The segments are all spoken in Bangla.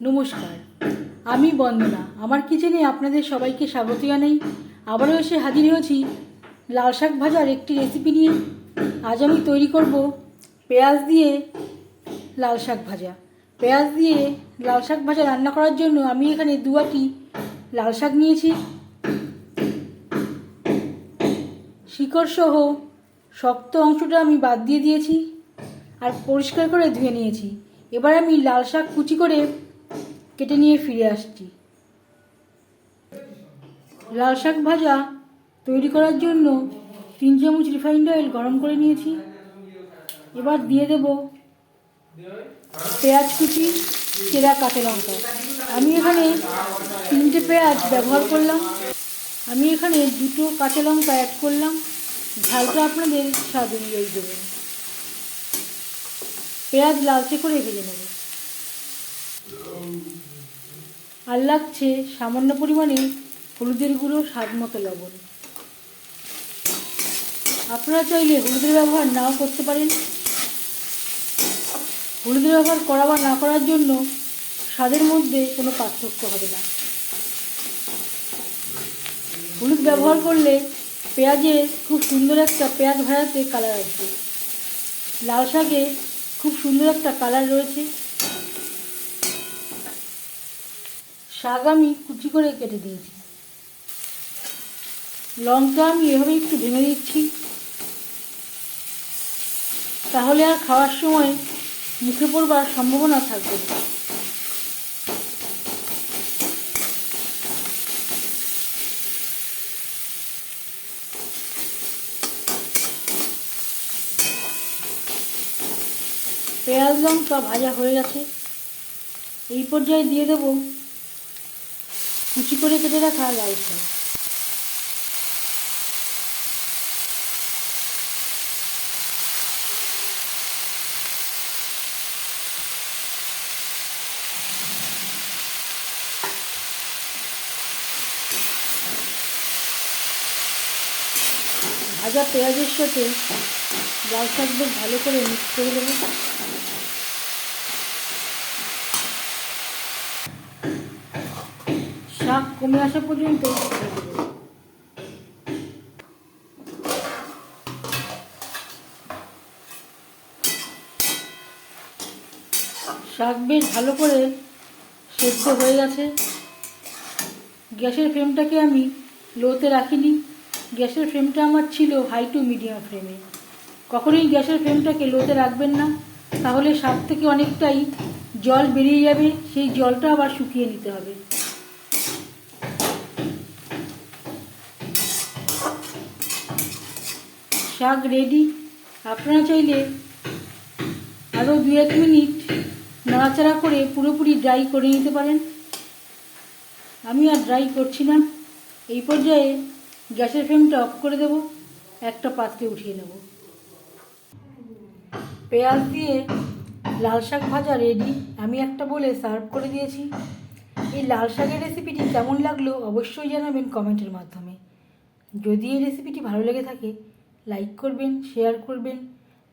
নমস্কার। আমি বন্দনা। আমার কিচেনে আপনাদের সবাইকে স্বাগত জানাই। আবারও এসে হাজির হয়েছি লাল শাক ভাজার একটি রেসিপি নিয়ে। আজ আমি তৈরি করব পেঁয়াজ দিয়ে লাল শাক ভাজা। পেঁয়াজ দিয়ে লাল শাক ভাজা রান্না করার জন্য আমি এখানে দু আটি লাল শাক নিয়েছি। শিকড় সহ শক্ত অংশটা আমি বাদ দিয়ে দিয়েছি আর পরিষ্কার করে ধুয়ে নিয়েছি। এবার আমি লাল শাক কুচি করে কেটে নিয়ে ফিরে আসছি। লাল শাক ভাজা তৈরি করার জন্য তিন চামচ রিফাইন্ড অয়েল গরম করে নিয়েছি। এবার দিয়ে দেব পেঁয়াজ কুচি, চেরা কাঁচা লঙ্কা। আমি এখানে তিনটে পেঁয়াজ ব্যবহার করলাম। আমি এখানে দুটো কাঁচা লঙ্কা অ্যাড করলাম। ঝালটা আপনাদের স্বাদ অনুযায়ী দেবেন পেঁয়াজ লালচে করে ভেজে নেব। আর লাগছে সামান্য পরিমাণে হলুদের গুঁড়ো, স্বাদ মতো লবণ। আপনারা চাইলে হলুদের ব্যবহার নাও করতে পারেন। হলুদের ব্যবহার করা বা না করার জন্য স্বাদের মধ্যে কোনো পার্থক্য হবে না। হলুদ ব্যবহার করলে পেঁয়াজে খুব সুন্দর একটা পেঁয়াজ ভাজাতে কালার আসবে। লাল শাকে খুব সুন্দর একটা কালার রয়েছে। শাক আমি কুচি করে কেটে দিয়েছি। লঙ্কা আমি এভাবে একটু ভেঙে দিচ্ছি। তাহলে আর খাওয়ার সময় মুখে পড়বার সম্ভাবনা থাকবে পেঁয়াজ লঙ্কা ভাজা হয়ে গেছে। এই পর্যায়ে দিয়ে দেব কুচি করে কেটে রাখা লাল শাক। ভাজা পেঁয়াজের সাথে লাল শাক বেশ ভালো করে মিক্স করে দেবো কমে আসা পর্যন্ত। শাক বেশ ভালো করে সেদ্ধ হয়ে গেছে। গ্যাসের ফ্লেমটাকে আমি লোতে রাখিনি। গ্যাসের ফ্লেমটা আমার ছিল হাই টু মিডিয়াম ফ্লেমে। কখনোই গ্যাসের ফ্লেমটাকে লোতে রাখবেন না, তাহলে শাক থেকে অনেকটাই জল বেরিয়ে যাবে। সেই জলটা আবার শুকিয়ে নিতে হবে। শাক রেডি আপনারা চাইলে আরও দু এক মিনিট নাড়াচাড়া করে পুরোপুরি ড্রাই করে নিতে পারেন। আমি আর ড্রাই করছি না। এই পর্যায়ে গ্যাসের ফ্লেমটা অফ করে দেব, একটা পাত্রে উঠিয়ে নেব। পেঁয়াজ দিয়ে লাল শাক ভাজা রেডি আমি একটা বলে সার্ভ করে দিয়েছি। এই লাল শাকের রেসিপিটি কেমন লাগল অবশ্যই জানাবেন কমেন্টের মাধ্যমে। যদি এই রেসিপিটি ভালো লেগে থাকে লাইক করবেন শেয়ার করবেন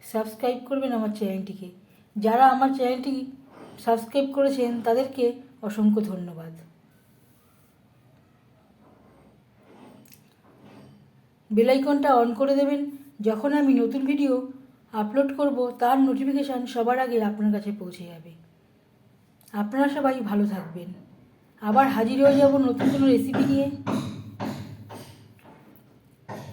সাবস্ক্রাইব করবেন আমার চ্যানেলটিকে। যারা আমার চ্যানেলটি সাবস্ক্রাইব করেছেন, তাদেরকে অসংখ্য ধন্যবাদ। বেলাইকনটা অন করে দেবেন। যখন আমি নতুন ভিডিও আপলোড করব, তার নোটিফিকেশান সবার আগে আপনার কাছে পৌঁছে যাবে। আপনারা সবাই ভালো থাকবেন। আবার হাজির হয়ে যাব নতুন কোনো রেসিপি নিয়ে।